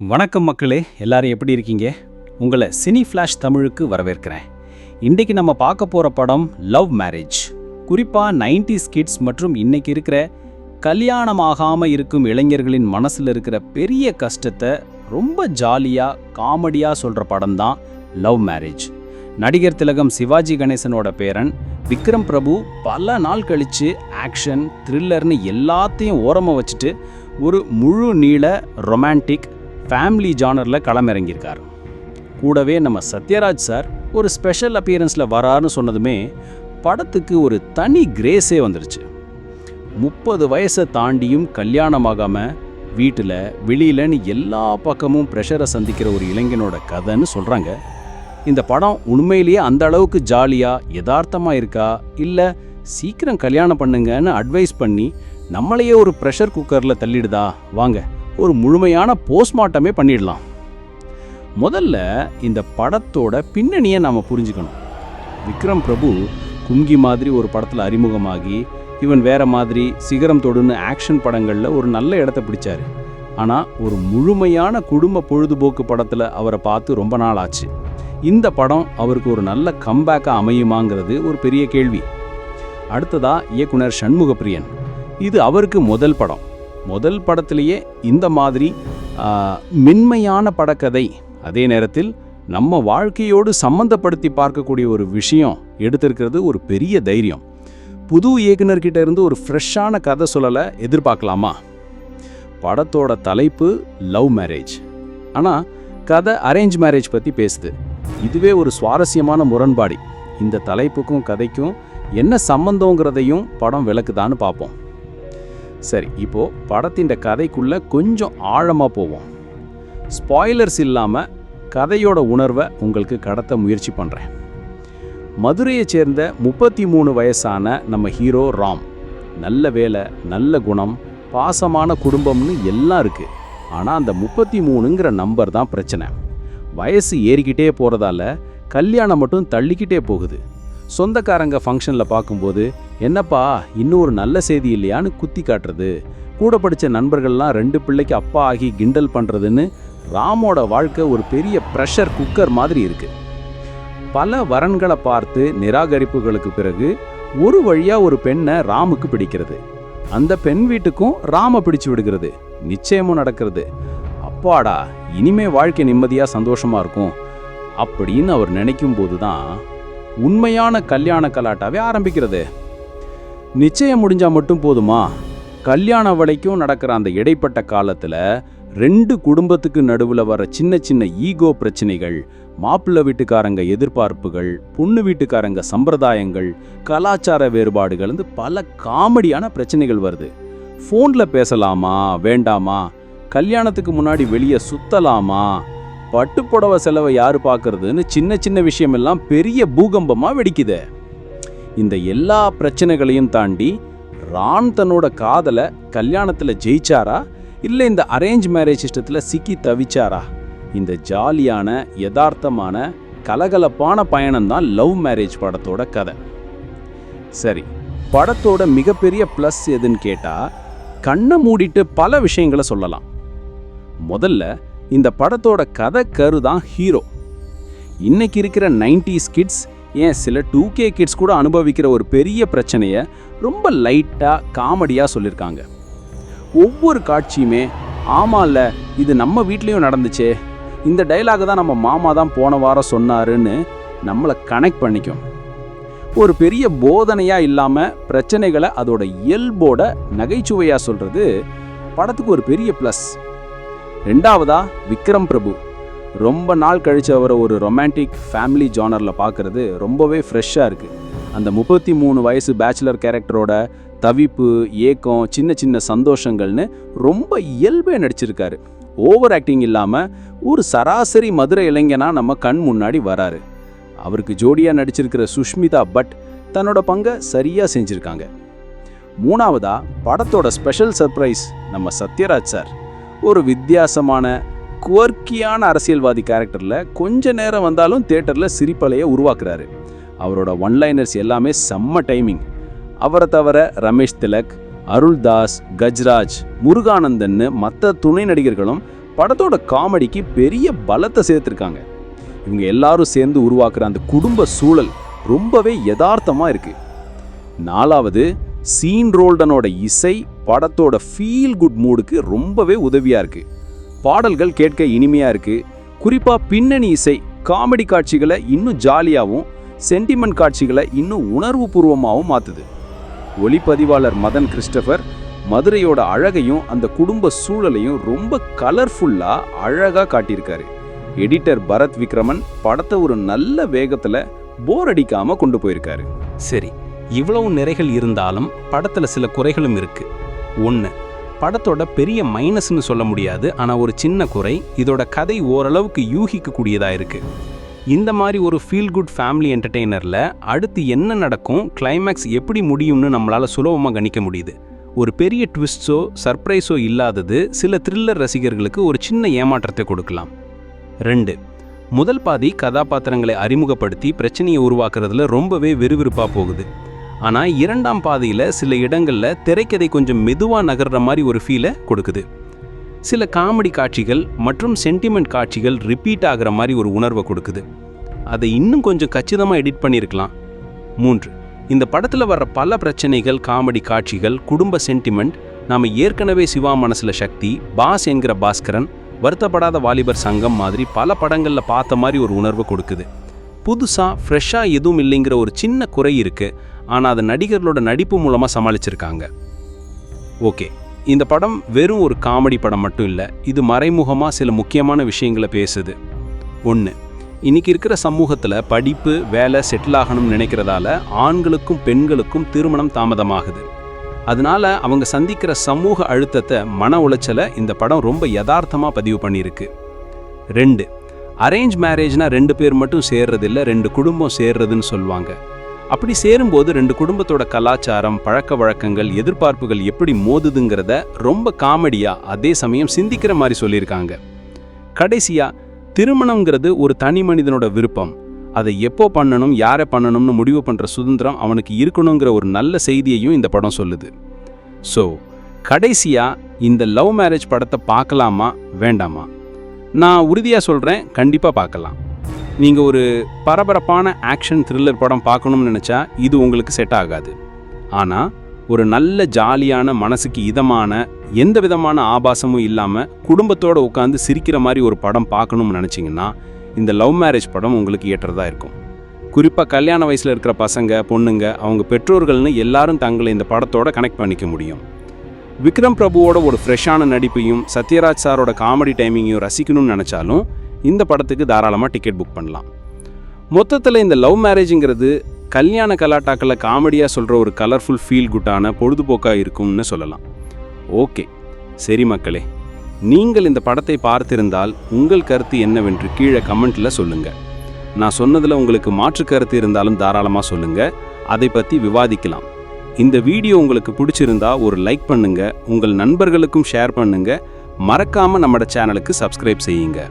வணக்கம் மக்களே எல்லாரும் எப்படி இருக்கீங்க? உங்களை சினி ஃப்ளாஷ் தமிழுக்கு வரவேற்கிறேன். இன்றைக்கு நம்ம பார்க்க போகிற படம் லவ் மேரேஜ் குறிப்பாக 90s கிட்ஸ் மற்றும் இன்றைக்கி இருக்கிற கல்யாணமாகாமல் இருக்கும் இளைஞர்களின் மனசில் இருக்கிற பெரிய கஷ்டத்தை ரொம்ப ஜாலியாக காமெடியாக சொல்கிற படம் தான் லவ் மேரேஜ் நடிகர் திலகம் சிவாஜி கணேசனோட பேரன் விக்ரம் பிரபு பல நாள் கழித்து ஆக்ஷன் த்ரில்லர்னு எல்லாத்தையும் ஓரமாக வச்சுட்டு ஒரு முழு நீள ரொமான்டிக் ஃபேமிலி ஜானரில் களமிறங்கியிருக்கார். கூடவே நம்ம சத்யராஜ் சார் ஒரு ஸ்பெஷல் அப்பியரன்ஸில் வராருன்னு சொன்னதுமே படத்துக்கு ஒரு தனி கிரேஸே வந்துருச்சு. முப்பது வயசை தாண்டியும் கல்யாணமாகாமல் வீட்டில் வெளியிலன்னு எல்லா பக்கமும் ப்ரெஷரை சந்திக்கிற ஒரு இளைஞனோட கதைன்னு சொல்கிறாங்க இந்த படம் உண்மையிலேயே அந்த அளவுக்கு ஜாலியாக யதார்த்தமாக இருக்கா? இல்லை சீக்கிரம் கல்யாணம் பண்ணுங்கன்னு அட்வைஸ் பண்ணி நம்மளையே ஒரு ப்ரெஷர் குக்கரில் தள்ளிடுதா? வாங்க. ஒரு முழுமையான போஸ்ட்மார்ட்டமே பண்ணிடலாம். முதல்ல இந்த படத்தோட பின்னணியை நாம் புரிஞ்சுக்கணும். விக்ரம் பிரபு கும்கி மாதிரி ஒரு படத்தில் அறிமுகமாகி இவன் வேற மாதிரி சிகரம் தொடுன்னு ஆக்ஷன் படங்களில் ஒரு நல்ல இடத்த பிடிச்சார். ஆனால் ஒரு முழுமையான குடும்ப பொழுதுபோக்கு படத்தில் அவரை பார்த்து ரொம்ப நாள் ஆச்சு. இந்த படம் அவருக்கு ஒரு நல்ல கம்பேக்காக அமையுமாங்கிறது ஒரு பெரிய கேள்வி. அடுத்ததா இயக்குனர் சண்முகப்பிரியன். இது அவருக்கு முதல் படம். முதல் படத்திலேயே இந்த மாதிரி மென்மையான படக்கதை. அதே நேரத்தில் நம்ம வாழ்க்கையோடு சம்மந்தப்படுத்தி பார்க்கக்கூடிய ஒரு விஷயம் எடுத்திருக்கிறது ஒரு பெரிய தைரியம். புது இயக்குனர்கிட்ட இருந்து ஒரு ஃப்ரெஷ்ஷான கதை சொல்லலை எதிர்பார்க்கலாமா? படத்தோட தலைப்பு லவ் மேரேஜ். ஆனால் கதை அரேஞ்ச் மேரேஜ் பற்றி பேசுது. இதுவே ஒரு சுவாரஸ்யமான முரண்பாடு. இந்த தலைப்புக்கும் கதைக்கும் என்ன சம்பந்தங்கிறதையும் படம் விளக்குதான்னு பார்ப்போம். சரி இப்போது படத்தின் கதைக்குள்ளே கொஞ்சம் ஆழமாக போவோம். ஸ்பாய்லர்ஸ் இல்லாமல் கதையோட உணர்வை உங்களுக்கு கடத்த முயற்சி பண்ணுறேன் மதுரையை சேர்ந்த முப்பத்தி மூணு வயசான நம்ம ஹீரோ ராம். நல்ல வேலை நல்ல குணம் பாசமான குடும்பம்னு எல்லாம் இருக்குது ஆனால் அந்த முப்பத்தி மூணுங்கிற நம்பர் தான் பிரச்சனை. வயசு ஏறிக்கிட்டே போகிறதால கல்யாணம் மட்டும் தள்ளிக்கிட்டே போகுது. சொந்தக்காரங்க ஃபங்க்ஷனில் பார்க்கும்போது என்னப்பா இன்னும் ஒரு நல்ல செய்தி இல்லையான்னு குத்தி காட்டுறது. கூட படித்த நண்பர்கள்லாம் ரெண்டு பிள்ளைக்கு அப்பா ஆகி கிண்டல் பண்ணுறதுன்னு ராமோட வாழ்க்கை ஒரு பெரிய ப்ரெஷர் குக்கர் மாதிரி இருக்குது பல வரன்களை பார்த்து நிராகரிப்புகளுக்கு பிறகு ஒரு வழியாக ஒரு பெண்ணை ராமுக்கு பிடிக்கிறது. அந்த பெண் வீட்டுக்கும் ராம பிடிச்சு விடுகிறது. நிச்சயமும் நடக்கிறது. அப்பாடா இனிமே வாழ்க்கை நிம்மதியாக சந்தோஷமாக இருக்கும். அப்படின்னு அவர் நினைக்கும் போது தான் உண்மையான கல்யாண கலாட்டாவே ஆரம்பிக்கிறது. நிச்சயம் முடிஞ்சால் மட்டும் போதுமா? கல்யாண வலைக்கும் நடக்கிற அந்த இடைப்பட்ட காலத்தில் ரெண்டு குடும்பத்துக்கு நடுவில் வர சின்ன சின்ன ஈகோ பிரச்சனைகள் மாப்பிள்ளை வீட்டுக்காரங்க எதிர்பார்ப்புகள் பொண்ணு வீட்டுக்காரங்க சம்பிரதாயங்கள் கலாச்சார வேறுபாடுகள்னு பல காமெடியான பிரச்சனைகள் வருது. ஃபோனில் பேசலாமா? வேண்டாமா? கல்யாணத்துக்கு முன்னாடி வெளியே சுத்தலாமா? பட்டுப்புடவை செலவை யார் பார்க்கறதுன்னு சின்ன சின்ன விஷயமெல்லாம் பெரிய பூகம்பமாக வெடிக்குது. இந்த எல்லா பிரச்சனைகளையும் தாண்டி ரான் தன்னோட காதலை கல்யாணத்தில் ஜெயிச்சாரா? இல்லை இந்த அரேஞ்ச் மேரேஜ் சிஸ்டத்தில் சிக்கி தவிச்சாரா? இந்த ஜாலியான யதார்த்தமான கலகலப்பான பயணம்தான் லவ் மேரேஜ் படத்தோட கதை. சரி படத்தோட மிகப்பெரிய ப்ளஸ் எதுன்னு கேட்டால் கண்ணை மூடிட்டு பல விஷயங்களை சொல்லலாம். முதல்ல இந்த படத்தோட கதை கரு தான் ஹீரோ. இன்னைக்கு இருக்கிற 90s கிட்ஸ் ஏன் சில டூ கே கிட்ஸ் கூட அனுபவிக்கிற ஒரு பெரிய பிரச்சனையை ரொம்ப லைட்டாக காமெடியாக சொல்லியிருக்காங்க ஒவ்வொரு காட்சியுமே ஆமால்ல இது நம்ம வீட்லேயும் நடந்துச்சே. இந்த டைலாக தான் நம்ம மாமா தான் போன வாரம் சொன்னாருன்னு நம்மளை கனெக்ட் பண்ணிக்கும். ஒரு பெரிய போதனையாக இல்லாமல் பிரச்சனைகளை அதோட இயல்போட நகைச்சுவையாக சொல்கிறது படத்துக்கு ஒரு பெரிய ப்ளஸ் ரெண்டாவதா விக்ரம் பிரபு. ரொம்ப நாள் கழிச்சு அவரை ஒரு ரொமான்டிக் ஃபேமிலி ஜானரில் பார்க்குறது ரொம்பவே ஃப்ரெஷ்ஷாக இருக்குது அந்த முப்பத்தி மூணு வயசு பேச்சுலர் கேரக்டரோட தவிப்பு ஏக்கம் சின்ன சின்ன சந்தோஷங்கள்னு ரொம்ப இயல்பே நடிச்சிருக்காரு. ஓவர் ஆக்டிங் இல்லாமல் ஒரு சராசரி மதுரை இளைஞனாக நம்ம கண் முன்னாடி வராரு. அவருக்கு ஜோடியாக நடிச்சிருக்கிற சுஷ்மிதா பட் தன்னோட பங்கை சரியாக செஞ்சுருக்காங்க. மூணாவதா படத்தோட ஸ்பெஷல் சர்ப்ரைஸ் நம்ம சத்யராஜ் சார். ஒரு வித்தியாசமான குவர்க்கியான அரசியல்வாதி கேரக்டரில் கொஞ்ச நேரம் வந்தாலும் தேட்டரில் சிரிப்பலையை உருவாக்குறாரு. அவரோட ஒன்லைனர்ஸ் எல்லாமே செம்ம டைமிங் அவரை தவிர ரமேஷ் திலக் அருள்தாஸ் கஜ்ராஜ் முருகானந்தன்னு மற்ற துணை நடிகர்களும் படத்தோட காமெடிக்கு பெரிய பலத்தை சேர்த்துருக்காங்க. இவங்க எல்லாரும் சேர்ந்து உருவாக்குற அந்த குடும்ப சூழல் ரொம்பவே யதார்த்தமாக இருக்குது நாலாவது சீன் ரோல்டனோட இசை படத்தோட ஃபீல் குட் மூடுக்கு ரொம்பவே உதவியாக இருக்குது பாடல்கள் கேட்க இனிமையாக இருக்குது குறிப்பாக பின்னணி இசை காமெடி காட்சிகளை இன்னும் ஜாலியாகவும் சென்டிமெண்ட் காட்சிகளை இன்னும் உணர்வுபூர்வமாகவும் மாற்றுது ஒளிப்பதிவாளர் மதன் கிறிஸ்டபர் மதுரையோட அழகையும் அந்த குடும்ப சூழலையும் ரொம்ப கலர்ஃபுல்லாக அழகாக காட்டியிருக்காரு. எடிட்டர் பரத் விக்ரமன் படத்தை ஒரு நல்ல வேகத்தில் போர் அடிக்காமல் கொண்டு போயிருக்காரு. சரி இவ்வளவு நிறைகள் இருந்தாலும் படத்தில் சில குறைகளும் இருக்குது ஒன்று படத்தோட பெரிய மைனஸ்னு சொல்ல முடியாது ஆனால் ஒரு சின்ன குறை இதோட கதை ஓரளவுக்கு யூகிக்கக்கூடியதாக இருக்குது இந்த மாதிரி ஒரு ஃபீல் குட் ஃபேமிலி என்டர்டெய்னரில் அடுத்து என்ன நடக்கும் கிளைமேக்ஸ் எப்படி முடியும்னு நம்மளால் சுலபமாக கணிக்க முடியுது. ஒரு பெரிய ட்விஸ்ட்ஸோ சர்ப்ரைஸோ இல்லாதது சில த்ரில்லர் ரசிகர்களுக்கு ஒரு சின்ன ஏமாற்றத்தை கொடுக்கலாம். ரெண்டு முதல் பாதி கதாபாத்திரங்களை அறிமுகப்படுத்தி பிரச்சனையை உருவாக்குறதுல ரொம்பவே விறுவிறுப்பாக போகுது. ஆனால் இரண்டாம் பாதையில் சில இடங்களில் திரைக்கதை கொஞ்சம் மெதுவாக நகர்ற மாதிரி ஒரு ஃபீலை கொடுக்குது. சில காமெடி காட்சிகள் மற்றும் சென்டிமெண்ட் காட்சிகள் ரிப்பீட் ஆகிற மாதிரி ஒரு உணர்வை கொடுக்குது. அதை இன்னும் கொஞ்சம் கச்சிதமாக எடிட் பண்ணியிருக்கலாம். மூன்று இந்த படத்தில் வர்ற பல பிரச்சனைகள் காமெடி காட்சிகள் குடும்ப சென்டிமெண்ட் நாம் ஏற்கனவே சிவா மனசில் சக்தி பாஸ் என்கிற பாஸ்கரன் வருத்தப்படாத வாலிபர் சங்கம் மாதிரி பல படங்களில் பார்த்த மாதிரி ஒரு உணர்வை கொடுக்குது. புதுசாக ஃப்ரெஷ்ஷாக எதுவும் இல்லைங்கிற ஒரு சின்ன குறை இருக்குது ஆனால் அதை நடிகர்களோட நடிப்பு மூலமாக சமாளிச்சிருக்காங்க. ஓகே இந்த படம் வெறும் ஒரு காமெடி படம் மட்டும் இல்லை இது மறைமுகமாக சில முக்கியமான விஷயங்களை பேசுது. ஒன்று இன்னைக்கு இருக்கிற சமூகத்தில் படிப்பு வேலை செட்டில் ஆகணும்னு நினைக்கிறதால ஆண்களுக்கும் பெண்களுக்கும் திருமணம் தாமதமாகுது. அதனால அவங்க சந்திக்கிற சமூக அழுத்தத்தை மன உளைச்சலை இந்த படம் ரொம்ப யதார்த்தமாக பதிவு பண்ணியிருக்கு. ரெண்டு அரேஞ்ச் மேரேஜ்னால் ரெண்டு பேர் மட்டும் சேர்றதில்ல ரெண்டு குடும்பம் சேர்றதுன்னு சொல்லுவாங்க. அப்படி சேரும்போது ரெண்டு குடும்பத்தோட கலாச்சாரம் பழக்க வழக்கங்கள் எதிர்பார்ப்புகள் எப்படி மோதுதுங்கிறத ரொம்ப காமெடியா அதே சமயம் சிந்திக்கிற மாதிரி சொல்லியிருக்காங்க. கடைசியா திருமணம்ங்கிறது ஒரு தனி மனிதனோட விருப்பம். அதை எப்போ பண்ணணும் யாரை பண்ணணும்னு முடிவு பண்ணுற சுதந்திரம் அவனுக்கு இருக்கணுங்கிற ஒரு நல்ல செய்தியையும் இந்த படம் சொல்லுது. ஸோ கடைசியாக இந்த லவ் மேரேஜ் படத்தை பார்க்கலாமா வேண்டாமா? நான் உறுதியாக சொல்கிறேன் கண்டிப்பாக பார்க்கலாம். நீங்கள் ஒரு பரபரப்பான ஆக்ஷன் த்ரில்லர் படம் பார்க்கணும்னு நினச்சா இது உங்களுக்கு செட் ஆகாது. ஆனால் ஒரு நல்ல ஜாலியான மனசுக்கு இதமான எந்த விதமான ஆபாசமும் இல்லாமல் குடும்பத்தோடு உட்காந்து சிரிக்கிற மாதிரி ஒரு படம் பார்க்கணும்னு நினச்சிங்கன்னா இந்த லவ் மேரேஜ் படம் உங்களுக்கு ஏற்றதாக இருக்கும். குறிப்பாக கல்யாண வயசில் இருக்கிற பசங்க பொண்ணுங்க அவங்க பெற்றோர்கள்னு எல்லாரும் தங்களை இந்த படத்தோட கனெக்ட் பண்ணிக்க முடியும். விக்ரம் பிரபுவோட ஒரு ஃப்ரெஷ்ஷான நடிப்பையும் சத்யராஜ் சாரோட காமெடி டைமிங்கையும் ரசிக்கணும்னு நினச்சாலும் இந்த படத்துக்கு தாராளமாக டிக்கெட் புக் பண்ணலாம். மொத்தத்தில் இந்த லவ் மேரேஜுங்கிறது கல்யாண கலாட்டாக்களை காமெடியாக சொல்கிற ஒரு கலர்ஃபுல் ஃபீல் குட்டான பொழுதுபோக்காக இருக்கும்னு சொல்லலாம். ஓகே சரி மக்களே நீங்கள் இந்த படத்தை பார்த்திருந்தால் உங்கள் கருத்து என்னவென்று கீழே கமெண்ட்டில் சொல்லுங்கள் நான் சொன்னதில் உங்களுக்கு மாற்று கருத்து இருந்தாலும் தாராளமாக சொல்லுங்கள் அதை பற்றி விவாதிக்கலாம். இந்த வீடியோ உங்களுக்கு பிடிச்சிருந்தா ஒரு லைக் பண்ணுங்கள் உங்கள் நண்பர்களுக்கும் ஷேர் பண்ணுங்கள் மறக்காமல் நம்மளோட சேனலுக்கு சப்ஸ்கிரைப் செய்யுங்கள்